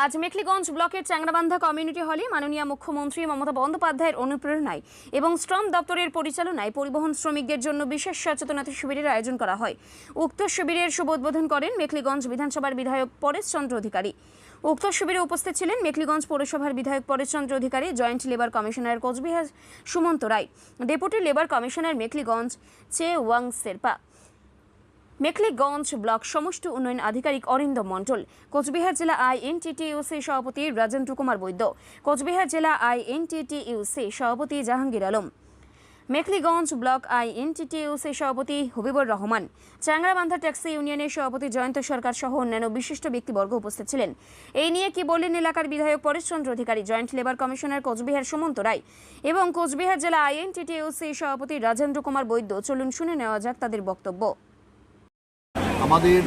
আজ মেখলিগঞ্জ ব্লকের চ্যাংরাবান্ধা কমিউনিটি হলে মাননীয় মুখ্যমন্ত্রী মমতা বন্দ্যোপাধ্যায়ের অনুপ্রেরণায় এবং শ্রম দপ্তরের পরিচালনায় পরিবহন শ্রমিকদের জন্য বিশেষ সচেতনতা শিবিরের আয়োজন করা হয়। উক্ত শিবিরের শুভ উদ্বোধন করেন মেখলিগঞ্জ বিধানসভার বিধায়ক পরেশচন্দ্র অধিকারী। উক্ত শিবিরে উপস্থিত ছিলেন মেখলিগঞ্জ পৌরসভার বিধায়ক Pareshchandra Adhikari, joint labour commissioner Coochbehar Sumanta Roy. Deputy labour commissioner Mekhliganj Chewang Sherpa. Mekhliganj block সমষ্টি উন্নয়ন আধিকারিক অরিন্দম মণ্ডল, কোচবিহার জেলা আইএনটিটিইউসি সভাপতি রাজেন্দ্র কুমার বৈদ্য, কোচবিহার জেলা আইএনটিটিইউসি সভাপতি জাহাঙ্গীর আলম, মেখলিগঞ্জ ব্লক আইএনটিটিইউসি সভাপতি হবিবুর রহমান চ্যাংরাবান্ধা ট্যাক্সি ইউনিয়নের সভাপতি জয়ন্ত সরকার সহ অন্যান্য বিশিষ্ট ব্যক্তিবর্গ উপস্থিত ছিলেন। এই নিয়ে কি বললেন এলাকার বিধায়ক Pareshchandra Adhikari, joint labour commissioner Coochbehar Sumanta Roy এবং কোচবিহার জেলা আইএনটিটিইউসি সভাপতি রাজেন্দ্র কুমার বৈদ্য, চলুন শুনে নেওয়া যাক তাদের বক্তব্য। আমাদের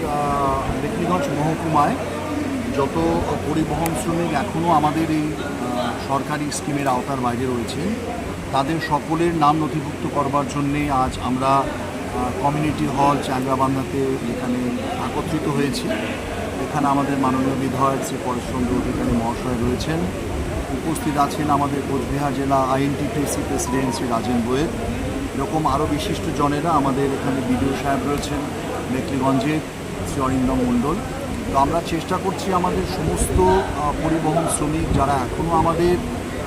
মেখলিগঞ্জ মহকুমায় যত পরিবহন শ্রমিক এখনও আমাদের এই সরকারি স্কিমের আওতার বাইরে রয়েছে তাদের সকলের নাম নথিভুক্ত করবার জন্যে আজ আমরা কমিউনিটি হল চ্যাংরাবান্ধাতে এখানে একত্রিত হয়েছি। এখানে আমাদের মাননীয় বিধায়ক শ্রী পরেশচন্দ্র অধিকারী মহাশয় রয়েছেন। উপস্থিত আছেন আমাদের কোচবিহার জেলা আইএনটিপিসি প্রেসিডেন্ট শ্রী রাজেন গোয়েল। এরকম আরও বিশিষ্ট জনেরা আমাদের এখানে বিডিও সাহেব রয়েছেন। মেখলিগঞ্জের শ্রী অরিন্দম মণ্ডল। তো আমরা চেষ্টা করছি আমাদের সমস্ত পরিবহন শ্রমিক যারা এখনও আমাদের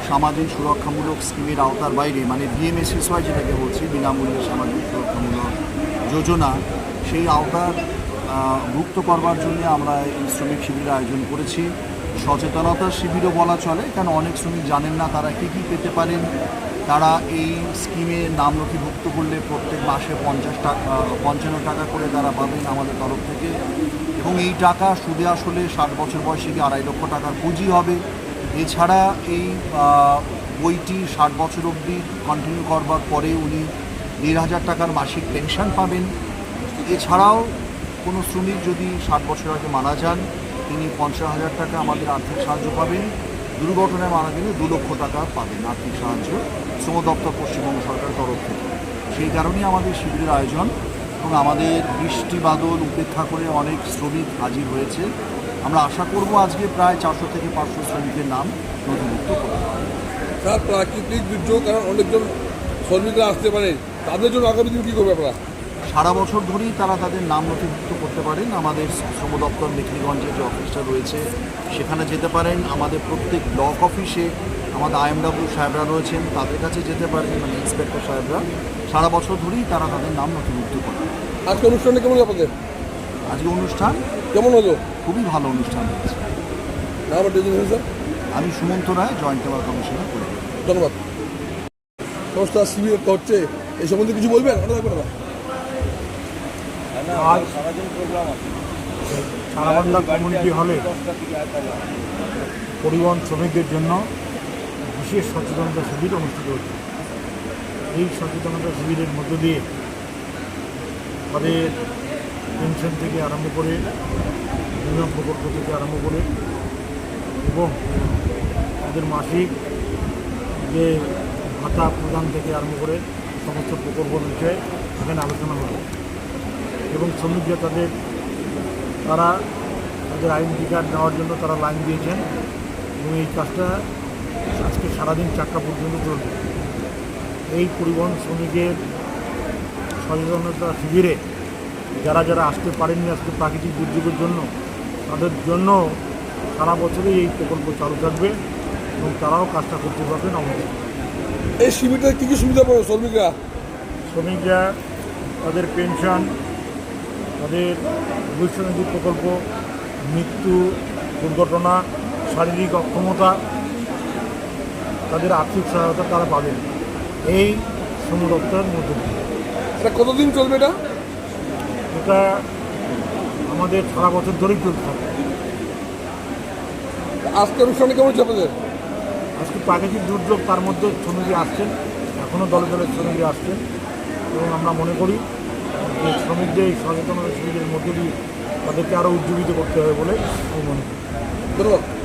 সামাজিক সুরক্ষামূলক স্কিমের আওতার বাইরে মানে বিএমএসএসওয়াই যেটাকে বলছি, বিনামূল্যে সামাজিক সুরক্ষামূলক যোজনা, সেই আওতার মুক্ত করবার জন্য আমরা এই শ্রমিক শিবিরের আয়োজন করেছি। সচেতনতা শিবিরও বলা চলে কারণ অনেক শ্রমিক জানেন না তারা কী কী পেতে পারেন তারা এই স্কিমে নাম নথিভুক্ত করলে প্রত্যেক মাসে পঞ্চাশ টাকা, পঞ্চান্ন টাকা করে তারা পাবেন আমাদের তরফ থেকে। এবং এই টাকা সুদে আসলে ষাট বছর বয়সে গিয়ে আড়াই লক্ষ টাকার পুঁজি হবে। এছাড়া এই বইটি ষাট বছর অবধি কন্টিনিউ করবার পরে উনি দেড় হাজার টাকার মাসিক পেনশন পাবেন। এছাড়াও কোনো শ্রমিক যদি ষাট বছর আগে মারা যান, তিনি পঞ্চাশ হাজার টাকা আমাদের আর্থিক সাহায্য পাবেন। দুর্ঘটনায় মারা গেলে দু লক্ষ টাকা পাবেন আর্থিক সাহায্য শ্রম দপ্তর পশ্চিমবঙ্গ সরকারের তরফ থেকে। সেই কারণেই আমাদের শিবিরের আয়োজন এবং আমাদের বৃষ্টি বাদল উপেক্ষা করে অনেক শ্রমিক হাজির হয়েছে। আমরা আশা করব আজকে প্রায় চারশো থেকে পাঁচশো শ্রমিকের নাম নথিভুক্ত করব স্যার, প্রাকৃতিক দুর্যোগ কারণ অনেকজন শ্রমিকরা আসতে পারে। তাদের জন্য আগামী দিন কী করবে আপনারা? সারা বছর ধরেই তারা তাদের নাম নথিভুক্ত করতে পারেন। আমাদের শ্রম দপ্তর মেখলিগঞ্জে যে অফিসটা রয়েছে সেখানে যেতে পারেন। আমাদের প্রত্যেক ব্লক অফিসে আমাদের আইএমডাব্লিউ সাহেবরা রয়েছেন তাদের কাছে যেতে পারেন মানে ইন্সপেক্টর সাহেবরা। সারা বছর ধরেই তারা তাদের নাম নথিভুক্ত করেন। আজকে অনুষ্ঠানটা কেমন আপনাদের? আজকে অনুষ্ঠান কেমন হলো? খুবই ভালো অনুষ্ঠান হয়েছে। আমি Sumanta Roy joint labour commissioner করি ধন্যবাদ। সংস্থা শিবির একটা হচ্ছে এই সম্বন্ধে কিছু বলবেন? আজ সারাবান্ধা কমিউনিটি হলে পরিবহন শ্রমিকদের জন্য বিশেষ সচেতনতা শিবির অনুষ্ঠিত হচ্ছে। এই সচেতনতা শিবিরের মধ্য দিয়ে তাদের পেনশন থেকে আরম্ভ করে বিমা প্রকল্প থেকে আরম্ভ করে এবং তাদের মাসিক যে ভাতা প্রদান থেকে আরম্ভ করে সমস্ত প্রকল্প বিষয়ে এখানে আলোচনা হবে। এবং শ্রমিকরা তাদের তারা তাদের আইডেন্টি কার্ড নেওয়ার জন্য তারা লাইন দিয়েছেন এবং এই কাজটা আজকে সারাদিন চারটা পর্যন্ত চলবে। এই পরিবহন শ্রমিকের সচেতনতা শিবিরে যারা যারা আসতে পারেননি আজকে প্রাকৃতিক দুর্যোগের জন্য তাদের জন্য সারা বছরই এই প্রকল্প চালু থাকবে এবং তারাও কাজটা করতে পারবেন অবশ্যই এই শিবিরটা কী কী সুবিধা পাবে শ্রমিকরা? শ্রমিকরা তাদের পেনশন তাদের ভবিষ্যনিধি প্রকল্প মৃত্যু দুর্ঘটনা শারীরিক অক্ষমতা তাদের আর্থিক সহায়তা তারা পাবেন। এই শ্রম দপ্তরের মধ্যে দিয়ে। এটা কতদিন চলবে এটা? এটা আমাদের সারা বছর ধরেই চলতে থাকে আজকে অনুষ্ঠানটা কেমন আপনাদের? আজকে প্রাকৃতিক দুর্যোগ তার মধ্যে শ্রমিকরা আসছেন এখনও দলে দলে শ্রমিকরা আসছেন এবং আমরা মনে করি যে শ্রমিকদের সচেতনতা শিবিরের মধ্যে দিয়ে তাদেরকে আরও উজ্জীবিত করতে হবে বলে আমি মনে করি।